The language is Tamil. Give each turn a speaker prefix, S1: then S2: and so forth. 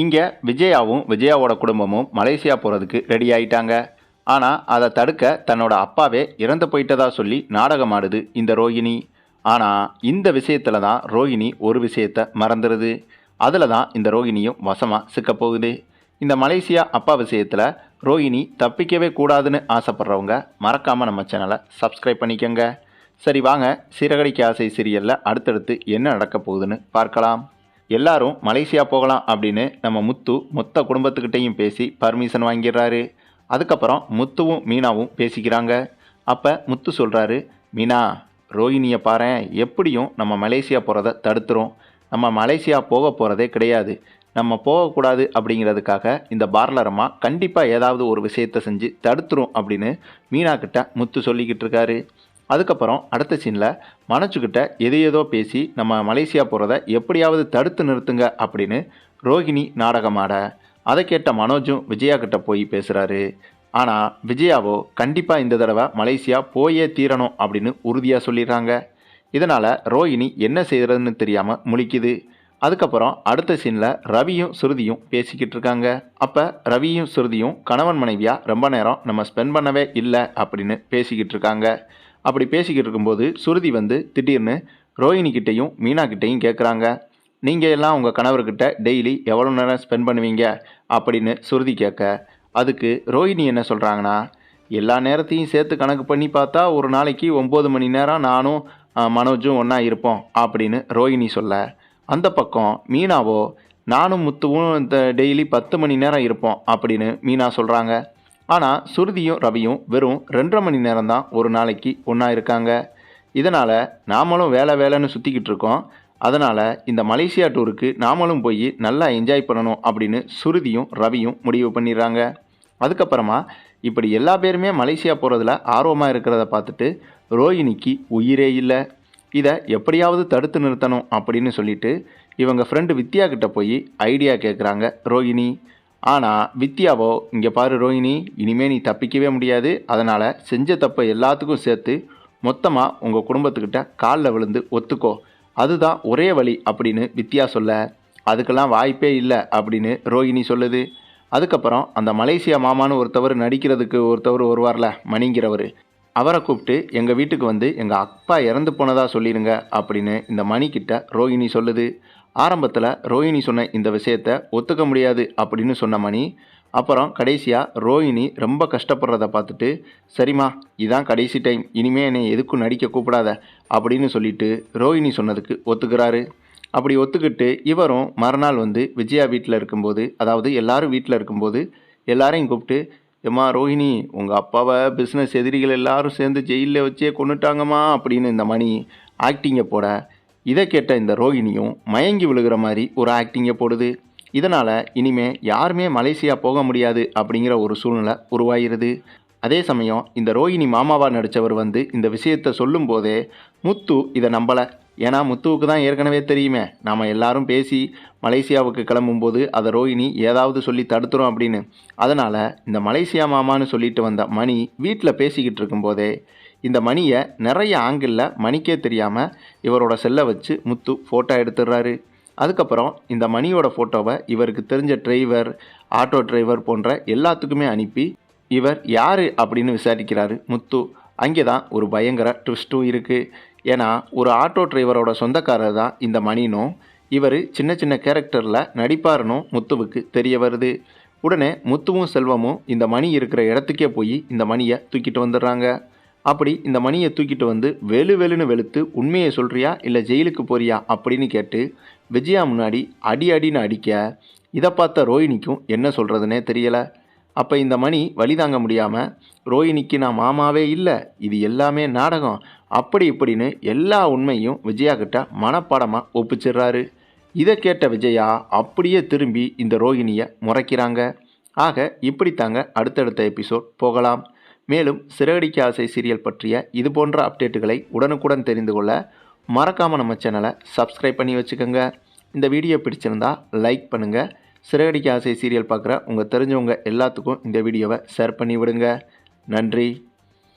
S1: இங்கே விஜயாவும் விஜயாவோட குடும்பமும் மலேசியா போகிறதுக்கு ரெடி ஆயிட்டாங்க. ஆனால் அதை தடுக்க தன்னோட அப்பாவே இறந்து போயிட்டதா சொல்லி நாடகம் ஆடுது இந்த ரோகிணி ஆனால் இந்த விஷயத்தில் தான் ரோகிணி ஒரு விஷயத்தை மறந்துடுது அதில் தான் இந்த ரோகிணியும் வசமாக சிக்கப்போகுது இந்த மலேசியா அப்பா விஷயத்தில் ரோகிணி தப்பிக்கவே கூடாதுன்னு ஆசைப்படுறவங்க மறக்காமல் நம்ம சேனலை சப்ஸ்கிரைப் பண்ணிக்கோங்க. சரி வாங்க சிறகடிக்க ஆசை சீரியலில் அடுத்தடுத்து என்ன நடக்க போகுதுன்னு பார்க்கலாம். எல்லாரும் மலேசியா போகலாம் அப்படின்னு நம்ம முத்து மொத்த குடும்பத்துக்கிட்டேயும் பேசி பர்மிஷன் வாங்கிடுறாரு. அதுக்கப்புறம் முத்துவும் மீனாவும் பேசிக்கிறாங்க. அப்போ முத்து சொல்கிறாரு மீனா ரோஹிணியை பாரேன். எப்படியும் நம்ம மலேசியா போகிறத தடுத்துரும். நம்ம மலேசியா போக போகிறதே கிடையாது. நம்ம போகக்கூடாது அப்படிங்கிறதுக்காக இந்த பார்லரம்மா கண்டிப்பாக ஏதாவது ஒரு விஷயத்தை செஞ்சு தடுத்துரும் அப்படின்னு மீனா கிட்ட முத்து சொல்லிக்கிட்டு இருக்காரு. அதுக்கப்புறம் அடுத்த சீனில் மனச்சுக்கிட்ட எது ஏதோ பேசி நம்ம மலேசியா போகிறத எப்படியாவது தடுத்து நிறுத்துங்க அப்படின்னு ரோகிணி நாடகமாட அதை கேட்ட மனோஜும் விஜயா கிட்ட போய் பேசுகிறாரு ஆனால் விஜயாவோ கண்டிப்பாக இந்த தடவை மலேசியா போயே தீரணும் அப்படின்னு உறுதியாக சொல்லிடுறாங்க. இதனால் ரோஹிணி என்ன செய்கிறதுன்னு தெரியாமல் முழிக்குது. அதுக்கப்புறம் அடுத்த சீனில் ரவியும் சுருதியும் பேசிக்கிட்டு இருக்காங்க. அப்போ ரவியும் சுருதியும் கணவன் மனைவியாக ரொம்ப நேரம் நம்ம ஸ்பெண்ட் பண்ணவே இல்லை அப்படின்னு பேசிக்கிட்டு இருக்காங்க. அப்படி பேசிக்கிட்டு இருக்கும்போது சுருதி வந்து திடீர்னு ரோஹிணிக்கிட்டையும் மீனாக்கிட்டையும் கேட்குறாங்க நீங்கள் எல்லாம் உங்கள் கணவர்கிட்ட டெய்லி எவ்வளோ நேரம் ஸ்பெண்ட் பண்ணுவீங்க? அப்படின்னு சுருதி கேட்க. அதுக்கு ரோஹிணி என்ன சொல்கிறாங்கன்னா எல்லா நேரத்தையும் சேர்த்து கணக்கு பண்ணி பார்த்தா ஒரு நாளைக்கு ஒம்பது மணி நேரம் நானும் மனோஜும் ஒன்றா இருப்போம் அப்படின்னு ரோஹிணி சொல்ல. அந்த பக்கம் மீனாவோ நானும் முத்துவும் இந்த டெய்லி பத்து மணி நேரம் இருப்போம் அப்படின்னு மீனா சொல்கிறாங்க ஆனால் சுருதியும் ரவியும் வெறும் ரெண்டரை மணி நேரம் தான் ஒரு நாளைக்கு ஒன்றா இருக்காங்க. இதனால் நாமளும் வேலை வேலைன்னு சுற்றிக்கிட்டு இருக்கோம். அதனால் இந்த மலேசியா டூருக்கு நாமளும் போய் நல்லா என்ஜாய் பண்ணணும் அப்படின்னு சுருதியும் ரவியும் முடிவு பண்ணிடுறாங்க. அதுக்கப்புறமா இப்படி எல்லா பேருமே மலேசியா போகிறதுல ஆர்வமாக இருக்கிறத பார்த்துட்டு ரோஹிணிக்கு உயிரே இல்லை. இதை எப்படியாவது தடுத்து நிறுத்தணும் அப்படின்னு சொல்லிட்டு இவங்க ஃப்ரெண்டு வித்யா கிட்ட போய் ஐடியா கேட்குறாங்க ரோஹிணி ஆனால் வித்யாவோ இங்கே பாரு ரோஹிணி இனிமேல் நீ தப்பிக்கவே முடியாது. அதனால் செஞ்ச தப்பை எல்லாத்துக்கும் சேர்த்து மொத்தமாக உங்கள் குடும்பத்துக்கிட்ட காலில் விழுந்து ஒத்துக்கோ. அதுதான் ஒரே வழி அப்படின்னு வித்யா சொல்ல அதுக்கெல்லாம் வாய்ப்பே இல்லை அப்படின்னு ரோஹிணி சொல்லுது. அதுக்கப்புறம் அந்த மலேசியா மாமான்னு ஒருத்தவர் நடிக்கிறதுக்கு ஒருத்தவர் வருவார்ல மணிங்கிறவர். அவரை கூப்பிட்டு எங்கள் வீட்டுக்கு வந்து எங்கள் அப்பா இறந்து போனதாக சொல்லிடுங்க அப்படின்னு இந்த மணிக்கிட்ட ரோஹிணி சொல்லுது. ஆரம்பத்தில் ரோஹிணி சொன்ன இந்த விஷயத்த ஒத்துக்க முடியாது அப்படின்னு சொன்ன மணி அப்புறம் கடைசியாக ரோஹிணி ரொம்ப கஷ்டப்படுறத பார்த்துட்டு சரிம்மா இதான் கடைசி டைம். இனிமே என்னை எதுக்கும் நடிக்க கூப்பிடாத அப்படின்னு சொல்லிட்டு ரோஹிணி சொன்னதுக்கு ஒத்துக்கிறாரு. அப்படி ஒத்துக்கிட்டு இவரும் மறுநாள் வந்து விஜயா வீட்டில் இருக்கும்போது அதாவது எல்லாரும் வீட்டில் இருக்கும்போது எல்லாரையும் கூப்பிட்டு ஏம்மா ரோஹிணி உங்கள் அப்பாவை பிஸ்னஸ் எதிரிகள் எல்லாரும் சேர்ந்து ஜெயிலில் வச்சே கொண்டுட்டாங்கம்மா அப்படின்னு இந்த மணி ஆக்டிங்கை போட இதை கேட்ட இந்த ரோகிணியும் மயங்கி விழுகிற மாதிரி ஒரு ஆக்டிங்கை போடுது. இதனால் இனிமே யாருமே மலேசியா போக முடியாது அப்படிங்கிற ஒரு சூழ்நிலை உருவாகிறது. அதே சமயம் இந்த ரோஹிணி மாமாவா நடித்தவர் வந்து இந்த விஷயத்தை சொல்லும்போதே முத்து இதை நம்பலை. ஏன்னா முத்துவுக்கு தான் ஏற்கனவே தெரியுமே நாம் எல்லாரும் பேசி மலேசியாவுக்கு கிளம்பும்போது அதை ரோஹிணி ஏதாவது சொல்லி தடுத்துரும் அப்படின்னு. அதனால் இந்த மலேசியா மாமான்னு சொல்லிட்டு வந்த மணி வீட்டில் பேசிக்கிட்டு இருக்கும்போதே இந்த மணியை நிறைய ஆங்கிளில் மணிக்கே தெரியாமல் இவரோட செல்லை வச்சு முத்து ஃபோட்டோ எடுத்துடுறாரு. அதுக்கப்புறம் இந்த மணியோட ஃபோட்டோவை இவருக்கு தெரிஞ்ச டிரைவர் ஆட்டோ டிரைவர் போன்ற எல்லாத்துக்குமே அனுப்பி இவர் யார் அப்படின்னு விசாரிக்கிறாரு முத்து. அங்கே தான் ஒரு பயங்கர ட்விஸ்ட்டும் இருக்குது ஏன்னா ஒரு ஆட்டோ டிரைவரோட சொந்தக்காரர் தான் இந்த மணினும் இவர் சின்ன சின்ன கேரக்டரில் நடிப்பாருனும் முத்துவுக்கு தெரிய வருது. உடனே முத்துவும் செல்வமும் இந்த மணி இருக்கிற இடத்துக்கே போய் இந்த மணியை தூக்கிட்டு வந்துடுறாங்க. அப்படி இந்த மணியை தூக்கிட்டு வந்து வெளு வெளுன்னு வெளுத்து உண்மையை சொல்கிறியா இல்லை ஜெயிலுக்கு போறியா? அப்படின்னு கேட்டு விஜயா முன்னாடி அடி அடின்னு அடிக்க இதை பார்த்த ரோஹிணிக்கும் என்ன சொல்கிறதுனே தெரியலை. அப்போ இந்த மணி வழி தாங்க முடியாமல் ரோஹிணிக்கு நான் மாமாவே இல்லை இது எல்லாமே நாடகம். அப்படி இப்படின்னு எல்லா உண்மையும் விஜயா கிட்ட மனப்பாடமாக ஒப்பிச்சிடுறாரு இதை கேட்ட விஜயா அப்படியே திரும்பி இந்த ரோஹிணியை முறைக்கிறாங்க. ஆக இப்படித்தாங்க அடுத்தடுத்த எபிசோட் போகலாம். மேலும் சிறகடிக்க ஆசை சீரியல் பற்றிய இது போன்ற அப்டேட்டுகளை உடனுக்குடன் தெரிந்து கொள்ள மறக்காமல் நம்ம சேனலை சப்ஸ்கிரைப் பண்ணி வச்சுக்கோங்க. இந்த வீடியோ பிடிச்சிருந்தா லைக் பண்ணுங்கள் சிறகடிக்க ஆசை சீரியல் பார்க்குற உங்கள் தெரிஞ்சவங்க எல்லாத்துக்கும் இந்த வீடியோவை ஷேர் பண்ணி விடுங்க. நன்றி.